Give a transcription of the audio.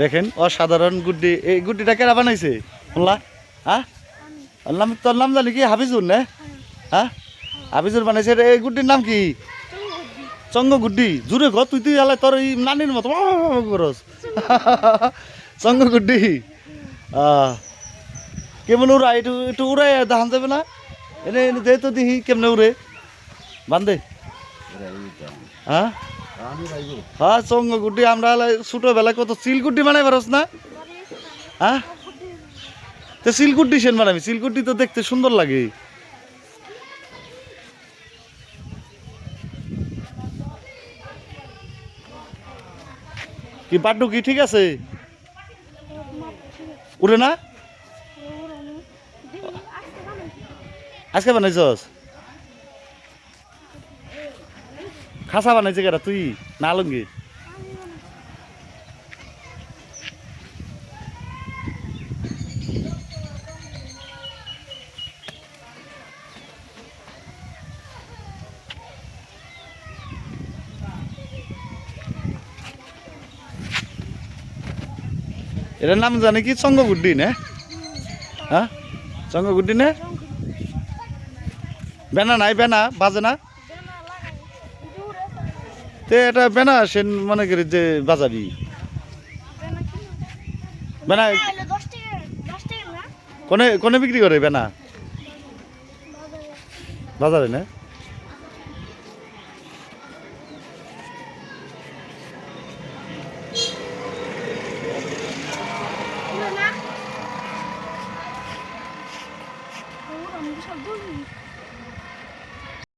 দেখেন অসাধারণ গুড্ডি। এই গুড্ডিটা কেরা বানাইছে? শুনলা হ্যাঁ নাম তোর নাম জানি কি? হাফিজুর না? হ্যাঁ হাফিজুর বানাইছে। রে, এই গুড্ডির নাম কি? চঙ্গ গুড্ডি। জুড়ে ঘর তুই তুই আলে তোর এই নানির মতো। করস। চঙ্গ গুড্ডি। কেমন উড়া একটু একটু উড়াই দেখান যাবে না? এনে এনে দে তো দিহি কেমনে উড়ে? বান্ধে হ্যাঁ হ্যাঁ চঙ্গ গুড্ডি আমরা হলে ছোটোবেলায় কত চিল গুড্ডি বানাই পারস না? হ্যাঁ? তো সিলকুড্ডি সেন বানাবি সিলকুড্ডি তো দেখতে সুন্দর লাগে। কি পাড্ডু কি, ঠিক আছে? উড়ে না? আজকে বানাইছস? খাসা বানাইছে কেরা তুই? না আলঙ্গি এটার নাম জানে কি? চঙ্গগুড্ডি না হ্যাঁ? চঙ্গগুড্ডি না বেনা নাই, বেনা, বাজে না? তো এটা বেনা সে মনে করি যে বাজাবি বেনা কোনে কোনে বিক্রি করে বেনা? বাজারে না?